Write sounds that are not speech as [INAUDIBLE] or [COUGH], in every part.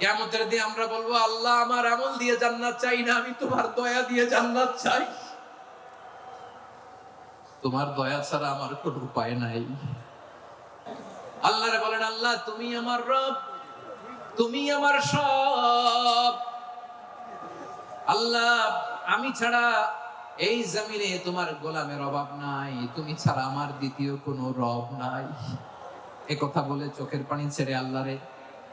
কেমতের দিয়ে আমরা বলব, আল্লাহ আমার আমল দিয়ে জান্নাত চাই না, আমি তোমার দয়া দিয়ে জান্নাত চাই। তোমার দয়া ছাড়া আমার কোন উপায় নাই। আল্লাহরে বলেন, আল্লাহ, তুমি আমার রব, তুমি আমার সব। আল্লাহ, আমি ছাড়া এই জমিনে তোমার গোলামের অভাব নাই, তুমি ছাড়া আমার দ্বিতীয় কোনো রব নাই। এ কথা বলে চোখের পানি ছেড়ে আল্লাহরে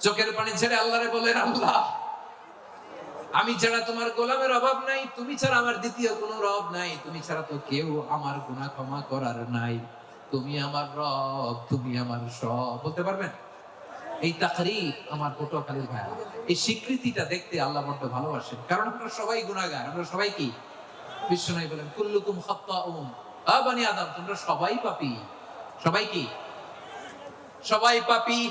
চোখের পানি ছেড়ে আল্লাহরে বলেন, আল্লাহ, আমি ছাড়া তোমার গোলামের অভাব নাই, তুমি ছাড়া আমার দ্বিতীয় কোনো রব নাই, তুমি ছাড়া তো কেউ আমার গুনাহ ক্ষমা করার নাই। তুমি আমার রব, তুমি আমার সব। বলতে পারবেন? এই তাকরির আমার পটুয়াখালীর ভাইয়া, এই স্বীকৃতিটা দেখতে আল্লাহ বড্ড ভালোবাসেন। কারণ আমরা সবাই গুনাহগার, আমরা সবাই কি? বিশ্বনবী বলেন, কুল্লুকুম খাত্তাউন, আ বানি আদম। তোমরা সবাই পাপী। সবাই কি? সবাই পাপী।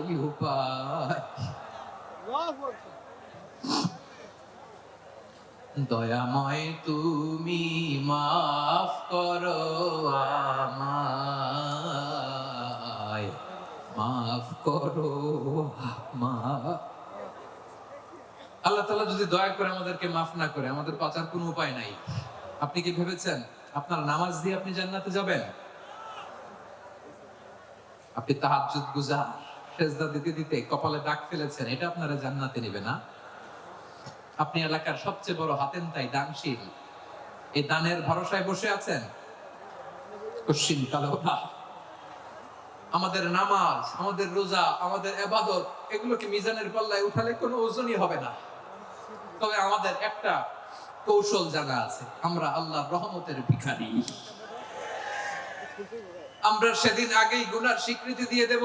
[LAUGHS] দয়াময় তুমি মাফ করো মাফ করো আল্লাহ তালা যদি দয়া করে আমাদেরকে মাফ না করে, আমাদের বাঁচার কোনো উপায় নাই। আপনি কি ভেবেছেন আপনার নামাজ দিয়ে আপনি জান্নাতে যাবেন? আপনি তাহাজ্জুদ গুজার। সেজদা দিতে দিতে কপালে দাগ ফেলেছেন, এটা আপনারা জান্নাতে নেবে না? আপনি এলাকার সবচেয়ে বড় হাতেন তাই দানশীল। এই দানের ভরসায় বসে আছেন? কশ্চিন আমাদের নামাজ, আমাদের রোজা, আমাদের এবাদত এগুলোকে মিজানের পাল্লায় উঠালে কোনো ওজনই হবে না। তবে আমাদের একটা কৌশল জানা আছে, আমরা আল্লাহ রহমতের ভিখারি। আমরা সেদিন আগেই গুনার স্বীকৃতি দিয়ে দেব।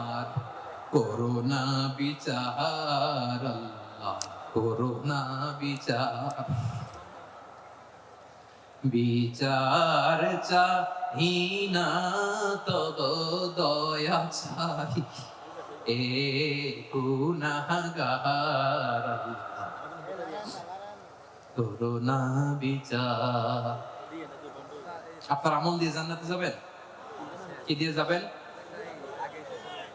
করোনা বিচার, আল্লাহ, করোনা বিচার। বিচার চাহিনা তব দয়া চাই এ আল্লাহ, করোনা বিচার। আপনার আমল দিয়ে জান্নাতে যাবেন? কি দিয়ে যাবেন?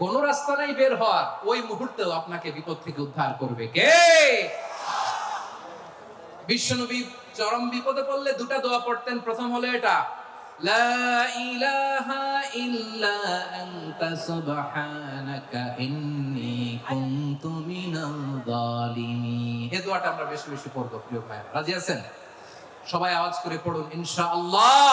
কোন রাস্তা নাই বের হওয়ার, ওই মুহূর্তেও আপনাকে বিপদ থেকে উদ্ধার করবে। কে? বিশ্বনবী চরম বিপদে পড়লে দুটা দোয়া পড়তেন। প্রথম হলো এটা আমরা বেশি বেশি পড়ব, প্রিয় ভাই রাজি আছেন? সবাই আওয়াজ করে পড়ুন, ইনশাআল্লাহ।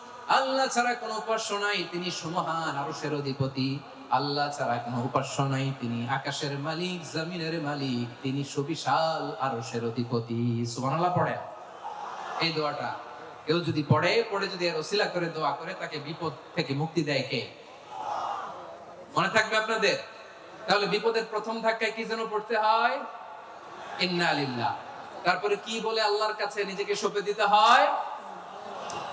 আল্লাহ ছাড়া কোনো উপাস্য নাই, তিনি সমহান আরশের অধিপতি। আল্লাহ ছাড়া কোনো উপাস্য নাই, তিনি আকাশের মালিক, জমিনের মালিক, তিনি সুবিশাল আরশের অধিপতি। সুবহানাল্লাহ পড়েন। এই দোয়াটা কেউ যদি পড়ে পড়ে যদি এর ওসিলা করে, দোয়া করে, তাকে বিপদ থেকে মুক্তি দেয় কে? মনে থাকবে আপনাদের? তাহলে বিপদের প্রথম ধাক্কায় কি যেন পড়তে হয়? ইন্না লিল্লাহ। তারপরে কি বলে আল্লাহর কাছে নিজেকে সঁপে দিতে হয়?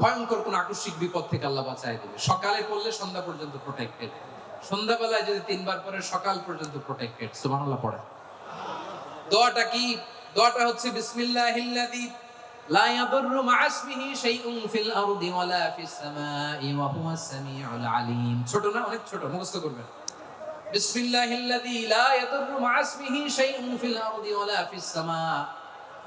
ভয়ঙ্কর কোন আকস্মিক বিপদ থেকে আল্লাহ বাঁচায় দেবে। সকালে পড়লে সন্ধ্যা পর্যন্ত প্রোটেক্টেড সন্ধ্যাবেলায় যদি তিনবার পরে সকাল পর্যন্ত প্রোটেক্টেড সুবহানাল্লাহ পড়ে দোয়াটা কি? দোয়াটা হচ্ছে, বিসমিল্লাহিল্লাযী ছোট না, অনেক ছোট, মুখস্থ করবেন।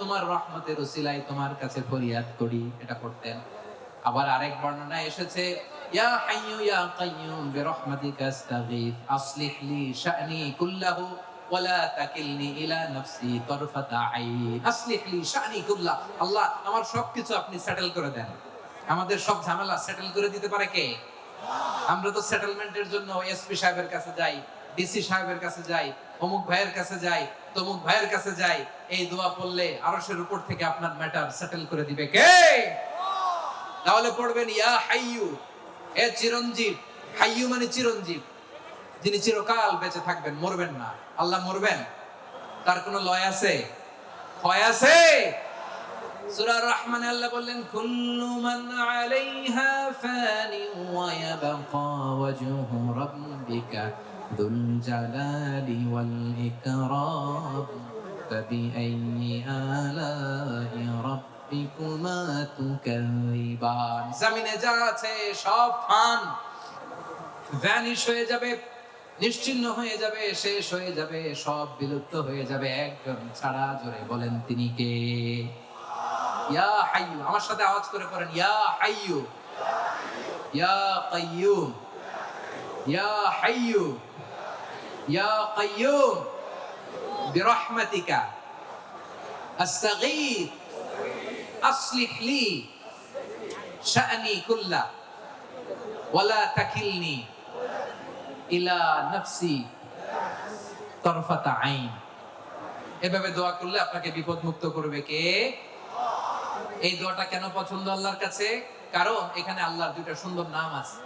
তোমার রহমতের উসিলায় তোমার কাছে ফরিয়াদ করি, এটা পড়তেন আবার আরেক বর্ণনা এসেছে, ইয়া হাইয়ু ইয়া কাইয়ুম আস্তাগীথ আসলিহ লি শা'নি কুল্লাহু, ওয়ালা তাকিলনি ইলা তরফাতা আইন, আসলিহ লি শা'নি আল্লাহ, আমার আপনি সেটেল করে দেন। আমাদের সব ঝামেলা সেটেল করে দিতে পারে কে? আমরা তো সেটেলমেন্টের জন্য এসপি সাহেবের কাছে যাই। ডিসি সাহেবের কাছে যাই, অমুক ভাইয়ের কাছে যাই, তমুক ভাইয়ের কাছে যাই, এই দোয়া পড়লে আরশের উপর থেকে আপনার ম্যাটার সেটেল করে দিবে কে? তাহলে পড়বেন, ইয়া হাইয়ু এ চিরঞ্জীব, হাইয়ু মানে চিরঞ্জীব, যিনি চিরকাল বেঁচে থাকবেন, মরবেন না। আল্লাহ মরবেন? তার কোনো লয় আছে? ক্ষয় আছে? সূরা রহমান আল্লাহ বললেন, কুল্লু মান আলাইহা ফানি ওয়া ইয়াবকা ওয়াজহু রাব্বিকা। যুল জালালি ওয়াল ইকরাম فبأي آلاء ربكما تكذبان জমিনে যা আছে সব ফান ভ্যানিশ হয়ে যাবে নিশ্চিহ্ন হয়ে যাবে শেষ হয়ে যাবে সব বিলুপ্ত হয়ে যাবে একজন ছাড়া জোরে বলেন তিনি কে ইয়া হাইয়ু আমার সাথে আওয়াজ করে পড়েন ইয়া হাইয়ু ইয়া কাইয়ুম ইয়া হাইয়ু ইয়া কাইয়ুম কুল্লা ওয়ালা তাকিলনি ইলা নাফসি তরফাতা আইন এভাবে দোয়া করলে আপনাকে বিপদ মুক্ত করবে কে? এই দোয়াটা কেন পছন্দ আল্লাহর কাছে? কারণ এখানে আল্লাহর দুইটা সুন্দর নাম আছে।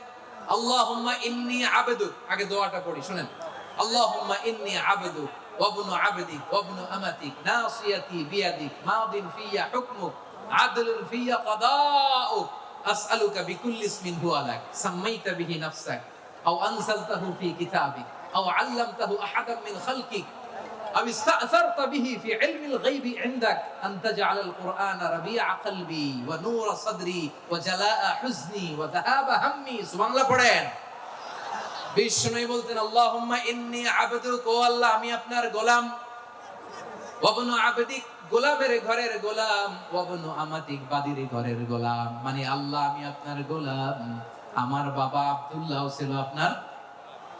আল্লাহুম্মা ইন্নী আবেদুক আগে দোয়াটা পড়ি, শুনেন। আল্লাহুম্মা ইন্নী আবেদুক ওয়াবনু আবেদিক ওয়াবনু আমাতিক নাসিয়াতি বিয়াদিক, মাদিন ফিয়া হুকমুক, আদলুন ফিয়া কাদাউক। আসআলুকা বিকুল্লি ইসমিন হুয়া লাক। সাম্মাইতা বিহি নাফসাক। আও আনজালতাহু ফি কিতাবিক। আও আল্লামতাহু আহাদাম মিন খালকিক। أو استأثرت به في علم الغيب عندك أن تجعل القرآن ربيع قلبي ونور صدري وجلاء حزني وذهاب همي سبحان الله পড়েন বিষ্ণু বলতেন আল্লাহুম্মা ইন্নী আবদুক ও আল্লাহ আমি আপনার গোলাম ওয়াবনু আবদিক গোলামের ঘরের গোলাম ওয়াবনু আমাতিক বাদির ঘরের গোলাম মানে আল্লাহ আমি আপনার গোলাম আমার বাবা আব্দুল্লাহ ছিল আপনার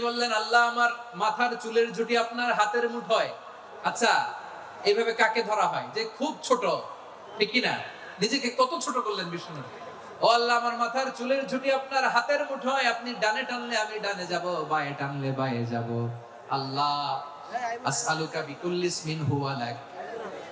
বললেন, আল্লাহ আমার মাথার চুলের ঝুটি আপনার হাতের মুঠোয়। আচ্ছা এইভাবে কাকে ধরা হয়? যে খুব ছোট, ঠিক কি না? নিজেকে কত ছোট করলেন বিশ্বনবী? ও আল্লাহ, আমার মাথার চুলের ঝুটি আপনার হাতের মুঠোয়। আপনি ডানে টানলে আমি ডানে যাব, বায়ে টানলে বায়ে যাব। আল্লাহ, আসআলুকা বিকুল্লি ইসমিন হুয়া লাক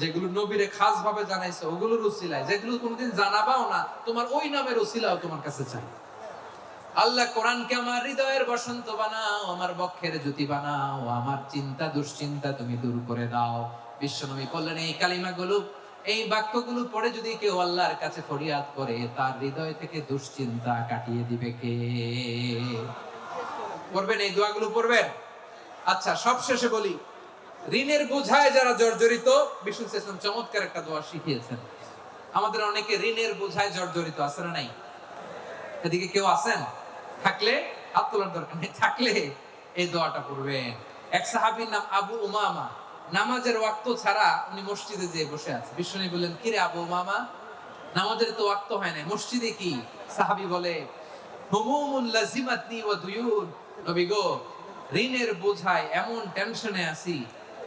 যেগুলো নবীরে খাস ভাবে জানাইছে, ওগুলোর উসিলায়। যেগুলো কোনোদিন জানাবাও না, তোমার ওই নামের উসিলাও তোমার কাছে চাই। আল্লাহ কোরআনকে আমার হৃদয়ের বসন্ত বানাও, আমার বক্ষের জ্যোতি বানাও, আমার চিন্তা দুশ্চিন্তা তুমি দূর করে দাও। বিশ্বনবী বললেন, এই কালিমাগুলো, এই বাক্যগুলো পড়ে যদি কেউ আল্লাহর কাছে ফরিয়াদ করে, তার হৃদয় থেকে দুশ্চিন্তা কাটিয়ে দিবে কে? পড়বেন, এই দোয়াগুলো পড়বেন? আচ্ছা সব শেষে বলি ঋণের বোঝায় যারা জর্জরিত, বিষ্ণু ইসলাম চমৎকার একটা দোয়া শিখিয়েছেন। আমাদের অনেকে ঋণের বোঝায় জর্জরিত, আছে না নাই? এদিকে কেউ আছেন? থাকলে, হাত তোলার দরকার নেই, থাকলে এই দোয়াটা পড়বেন। এক সাহাবীর নাম আবু উমামা। নামাজের ওয়াক্ত ছাড়া উনি মসজিদে যেয়ে বসে আছে। বিষ্ণু বললেন, কিরে আবু উমামা? নামাজের তো ওয়াক্ত হয় না মসজিদে কি? সাহাবি বলে, হুমুমুন লাজিমাতনি ওয়া দুয়ুন নবী গো, ঋণের বোঝায় এমন টেনশনে আছি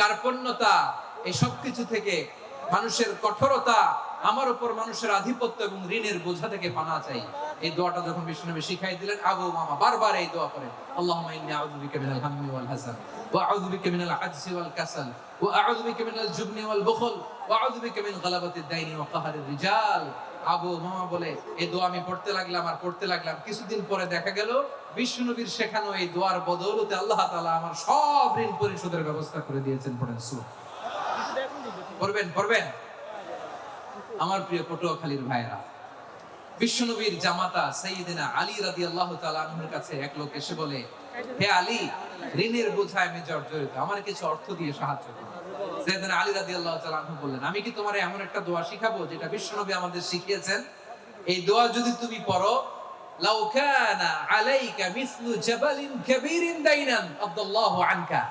কার্পণ্যতা, এই সব কিছু থেকে মানুষের কঠোরতা, আমার উপর মানুষের আধিপত্য এবং ঋণের বোঝা থেকে পানা চাই। এই দোয়াটা যখন বিষ্ণুনবী শিখাই দিলেন আবু মামা, বারবার এই দোয়া করেন। আল্লাহুম্মা ইন্নী আউযু বিকা মিনাল হাম্মি ওয়াল হাসান, ওয়া আউযু বিকা মিনাল আজজি ওয়াল কাসাল, ওয়া আউযু বিকা মিনাল জুবনি ওয়াল বুখল, ওয়া আউযু বিকা মিন গালাবাতিদ দাইনি ওয়া কাহরির রিজাল। আবু মামা বলে এই দোয়া আমি পড়তে লাগলাম আর পড়তে লাগলাম। কিছুদিন পরে দেখা গেল, বিষ্ণু বিষ্ণুনবীর শেখানো এই দোয়ার বদৌলতে আল্লাহ তাআলা আমার সব ঋণ পরিশোধের ব্যবস্থা করে দিয়েছেন পড়েন সুবহান পড়বেন পড়বেন। আমার প্রিয় পটুয়াখালীর ভাইয়েরা বিশ্বনবীর জামাতা সাইয়্যিদিনা আলী রাদিয়াল্লাহু তাআলা আনহুর কাছে এক লোক এসে বলে, হে আলী, ঋণের বোঝায় আমি জর্জরিত আমার কিছু অর্থ দিয়ে সাহায্য করুন সাইয়্যিদিনা আলী রাদিয়াল্লাহু তাআলা আনহু বললেন, আমি কি তোমার এমন একটা দোয়া শিখাবো যেটা বিশ্বনবী আমাদের শিখিয়েছেন? এই দোয়া যদি তুমি পড়ো, লাউ কানা আলাইকা মিসলু জাবালিন কাবীরিন দাইনান আব্দুল্লাহু আনকা।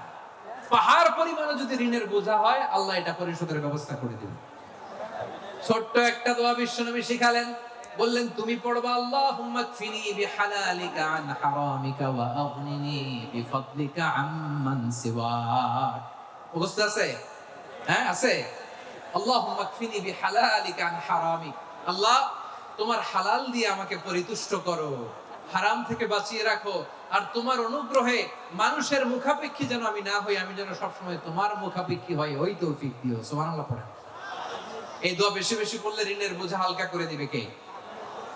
পাহাড় পরিমাণে যদি ঋণের বোঝা হয়, আল্লাহ এটা পরিশোধের ব্যবস্থা করে দিবেন। ছোট্ট একটা দোয়া বিশ্বনবী শিখালেন। বললেন, তুমি পড়বা কফিনি বিহালালিকা আন হারামিকা ওয়া আগনিনি আম্মান সিওয়াক। মুখস্থ আছে? হ্যাঁ আছে। আল্লাহুম্মা বিহালালিকা আন আল্লাহ, তোমার হালাল দিয়ে আমাকে পরিতুষ্ট করো, হারাম থেকে বাঁচিয়ে রাখো, আর তোমার অনুগ্রহে মানুষের মুখাপেক্ষী যেন আমি না হই, আমি যেন সবসময় তোমার মুখাপেক্ষী হই। ওই তৌফিক দিও। সুবহানাল্লাহ পড়েন। এই দোয়া বেশি বেশি পড়লে ঋণের বোঝা হালকা করে দিবে কে?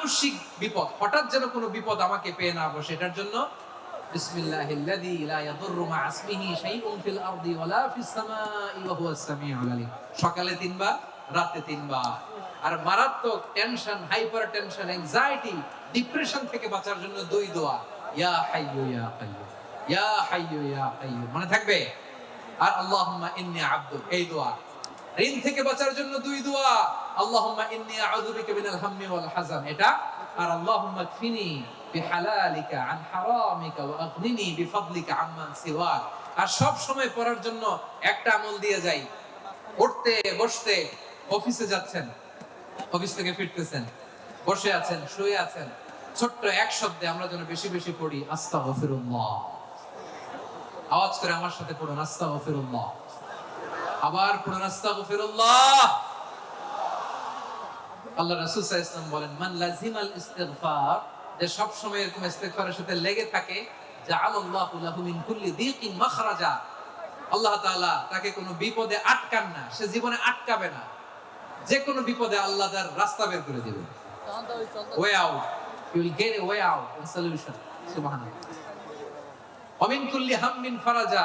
আকস্মিক বিপদ, হঠাৎ যেন কোনো বিপদ আমাকে পেয়ে না বসে, এটার জন্য সকালে তিনবার, রাতে তিনবার। আর মারাত্মক tension hyper tension anxiety depression থেকে বাঁচার জন্য দুই দোয়া, ইয়া হাইয়ু ইয়া ইয়া হাইয়ু ইয়া মনে থাকবে? আর আল্লাহুম্মা ইন্নী আবদুক, এই দোয়া। ঋণ থেকে বাঁচার জন্য দুই দোয়া। আল্লাহুম্মা ইন্নী মিনাল হাম্মি ওয়াল হাযান। এটা? আর আল্লাহুম্মা বিহালালিকা আন হারামিকা ওয়া আগনিনি বিফাদলিকা আম্মান সিওয়াক। আর সব সময় পড়ার জন্য একটা আমল দিয়ে যাই। উঠতে, বসতে, অফিসে যাচ্ছেন, অফিস থেকে ফিরতেছেন, বসে আছেন, শুয়ে আছেন। ছোট্ট এক শব্দে আমরা যেন বেশি বেশি পড়ি, আস্তাগফিরুল্লাহ। আওয়াজ করে আমার সাথে পড়ুন, আস্তাগফিরুল্লাহ। আবার আল্লাহ বলেন, মান যে সব সময় এরকম সাথে লেগে থাকে, জাআলাল্লাহু লাহু মিন কুল্লি দীকিন মাখরাজা, আল্লাহ তাআলা তাকে কোনো বিপদে আটকান না, সে জীবনে আটকাবে না। যে কোনো বিপদে আল্লাহ তার রাস্তা বের করে দিবে। Way out you will get way out solution সুবহানাল্লাহ। অমিন কুল্লি হাম্মিন ফারাজা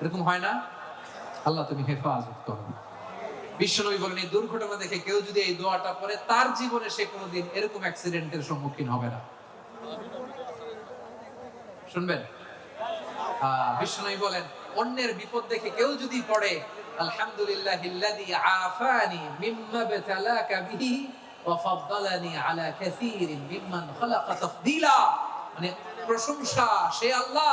এরকম হয় না? আল্লাহ তুমি হেফাজত করো। বিশ্বনবী বলেন, এই দুর্ঘটনা দেখে কেউ যদি এই দোয়াটা পড়ে, তার জীবনে সে কোনোদিন এরকম অ্যাক্সিডেন্টের সম্মুখীন হবে না। শুনবেন? বিশ্বনবী বলেন, অন্যের বিপদ দেখে কেউ যদি পড়ে আলহামদুলিল্লাহ ইল্লাযী আফানি মিম্মা বিহি ওয়া আলা কাসীরিন মিম্মান তাফদীলা। মানে প্রশংসা, সে আল্লাহ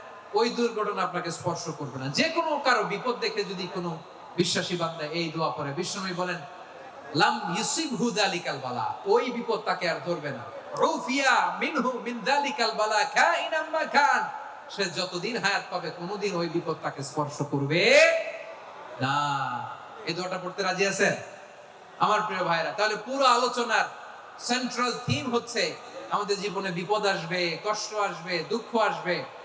ওই দুর্ঘটনা আপনাকে স্পর্শ করবে না। যে কোনো কারও বিপদ দেখে যদি কোনো বিশ্বাসী বান্দা এই দোয়া পড়ে বিশ্বনবী বলেন, লাম ইউসিবহু যালিকাল বালা ওই বিপদ তাকে আর ধরবে না। রুফিয়া মিনহু মিন কান সে যতদিন হায়াত পাবে কোনোদিন ওই বিপদ তাকে স্পর্শ করবে না। এই দোয়াটা পড়তে রাজি আছেন? আমার প্রিয় ভাইরা, তাহলে পুরো আলোচনার সেন্ট্রাল থিম হচ্ছে আমাদের জীবনে বিপদ আসবে, কষ্ট আসবে, দুঃখ আসবে।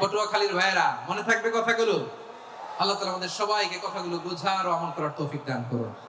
পটুয়াখালীর ভাইয়েরা, মনে থাকবে কথাগুলো? আল্লাহ তালা আমাদের সবাইকে কথাগুলো বোঝার ও আমল করার তৌফিক দান করুন।